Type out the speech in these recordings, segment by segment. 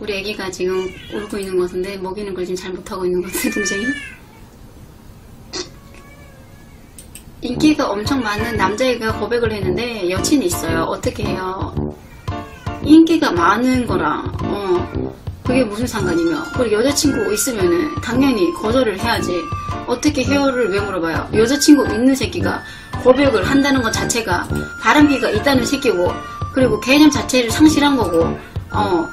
우리 애기가 지금 울고 있는 것 같은데 먹이는 걸 지금 잘 못하고 있는 것 같아 동생이? 인기가 엄청 많은 남자애가 고백을 했는데 여친이 있어요. 어떻게 해요? 인기가 많은 거랑 어 그게 무슨 상관이며? 그리고 여자친구 있으면은 당연히 거절을 해야지. 어떻게 헤어를 왜 물어봐요? 여자친구 있는 새끼가 고백을 한다는 것 자체가 바람기가 있다는 새끼고 그리고 개념 자체를 상실한 거고 어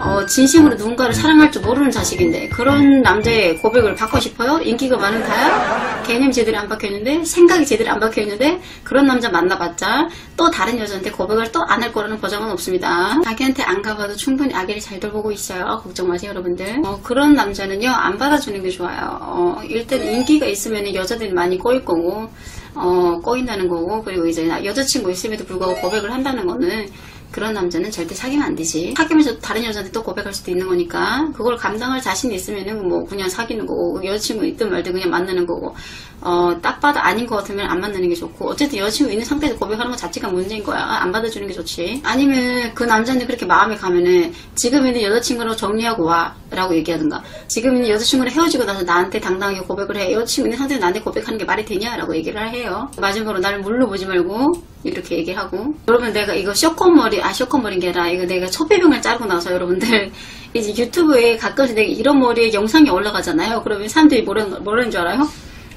어, 진심으로 누군가를 사랑할 줄 모르는 자식인데 그런 남자의 고백을 받고 싶어요? 인기가 많은 다야? 개념 제대로 안 박혀있는데 생각이 제대로 안 박혀있는데 그런 남자 만나봤자 또 다른 여자한테 고백을 또 안 할 거라는 보장은 없습니다. 아기한테 안 가봐도 충분히 아기를 잘 돌보고 있어요. 걱정 마세요 여러분들. 어, 그런 남자는요 안 받아주는 게 좋아요. 어, 일단 인기가 있으면 여자들이 많이 꼬일 거고 어, 꼬인다는 거고 그리고 이제 여자친구 있음에도 불구하고 고백을 한다는 거는 그런 남자는 절대 사귀면 안 되지. 사귀면서 다른 여자한테 또 고백할 수도 있는 거니까 그걸 감당할 자신이 있으면은 뭐 그냥 사귀는 거고 여자친구 있든 말든 그냥 만나는 거고 어, 딱 봐도 아닌 것 같으면 안 만나는 게 좋고 어쨌든 여자친구 있는 상태에서 고백하는 것 자체가 문제인 거야. 안 받아주는 게 좋지. 아니면 그 남자한테 그렇게 마음에 가면은 지금 있는 여자친구로 정리하고 와 라고 얘기하든가 지금 여자친구랑 헤어지고 나서 나한테 당당하게 고백을 해. 여자친구 있는 상태에서 나한테 고백하는 게 말이 되냐? 라고 얘기를 해요. 마지막으로 나를 물로 보지 말고 이렇게 얘기하고 여러분 내가 이거 쇼컷머리 아 쇼컷머리인 게 아니라 이거 내가 초배병을 자르고 나서 여러분들 이제 유튜브에 가끔씩 내가 이런 머리에 영상이 올라가잖아요 그러면 사람들이 뭐라는, 뭐라는 줄 알아요?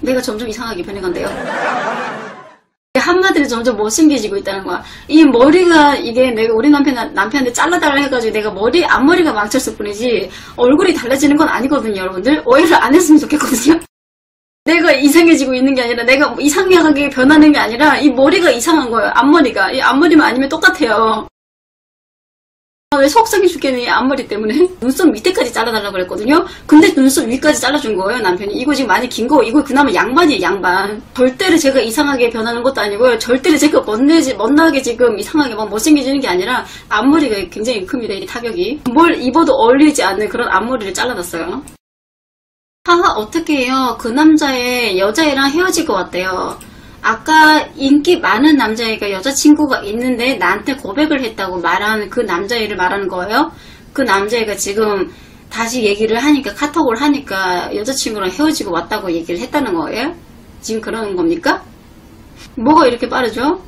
내가 점점 이상하게 변해간대요 한마디로 점점 못생겨지고 있다는 거야 이 머리가 이게 내가 우리 남편, 남편한테 잘라달라 해가지고 내가 머리 앞머리가 망쳤을 뿐이지 얼굴이 달라지는 건 아니거든요 여러분들 오해를 안 했으면 좋겠거든요 내가 이상해지고 있는 게 아니라 내가 이상하게 변하는 게 아니라 이 머리가 이상한 거예요. 앞머리가. 이 앞머리만 아니면 똑같아요. 아, 왜 속상해 죽겠네, 이 앞머리 때문에. 눈썹 밑에까지 잘라달라고 그랬거든요. 근데 눈썹 위까지 잘라준 거예요, 남편이. 이거 지금 많이 긴 거, 이거 그나마 양반이에요, 양반. 절대로 제가 이상하게 변하는 것도 아니고요. 절대로 제가 멋내지, 멋나게 지금 이상하게 막 못생겨지는 게 아니라 앞머리가 굉장히 큽니다, 이 타격이. 뭘 입어도 어울리지 않는 그런 앞머리를 잘라놨어요. 하하 어떻게 해요? 그 남자의 여자애랑 헤어질 것 같대요. 아까 인기 많은 남자애가 여자친구가 있는데 나한테 고백을 했다고 말하는 그 남자애를 말하는 거예요? 그 남자애가 지금 다시 얘기를 하니까 카톡을 하니까 여자친구랑 헤어지고 왔다고 얘기를 했다는 거예요? 지금 그러는 겁니까? 뭐가 이렇게 빠르죠?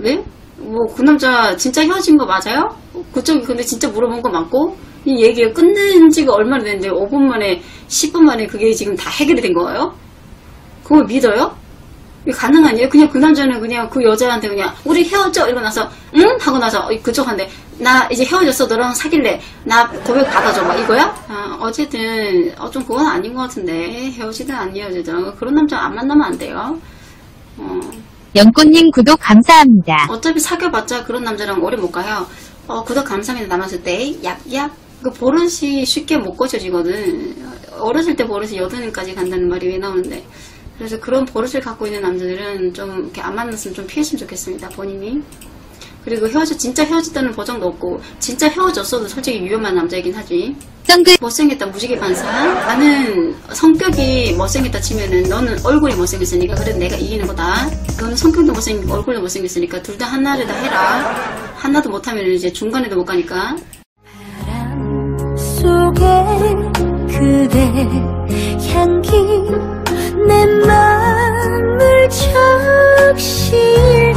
왜? 뭐 그 남자 진짜 헤어진 거 맞아요? 그쪽이 근데 진짜 물어본 거 맞고 이 얘기가 끝낸 지가 얼마나 됐는데 5분 만에 10분 만에 그게 지금 다 해결이 된 거예요? 그걸 믿어요? 이게 가능하니에요? 그냥 그 남자는 그냥 그 여자한테 그냥 우리 헤어져 이러고 나서 응? 하고 나서 그쪽한테 나 이제 헤어졌어 너랑 사귈래 나 고백 받아줘 막 이거야? 아, 어쨌든 어, 좀 그건 아닌 것 같은데 헤어지든 안 헤어지든 그런 남자 안 만나면 안 돼요 어. 연꽃님 구독 감사합니다. 어차피 사귀어봤자 그런 남자랑 오래 못 가요. 어, 구독 감사합니다. 남았을 때, 약, 약. 그 버릇이 쉽게 못 고쳐지거든. 어렸을 때 버릇이 여든까지 간다는 말이 왜 나오는데. 그래서 그런 버릇을 갖고 있는 남자들은 좀 이렇게 안 만났으면 좀 피했으면 좋겠습니다. 본인이. 그리고 헤어져, 진짜 헤어졌다는 보장도 없고, 진짜 헤어졌어도 솔직히 위험한 남자이긴 하지. 못생겼다 무지개 반사 나는 성격이 못생겼다 치면은 너는 얼굴이 못생겼으니까 그래도 내가 이기는 거다 너는 성격도 못생기고 얼굴도 못생겼으니까 둘 다 하나를 다 해라 하나도 못하면 이제 중간에도 못 가니까 속에 그대 향기 내 맘을 적실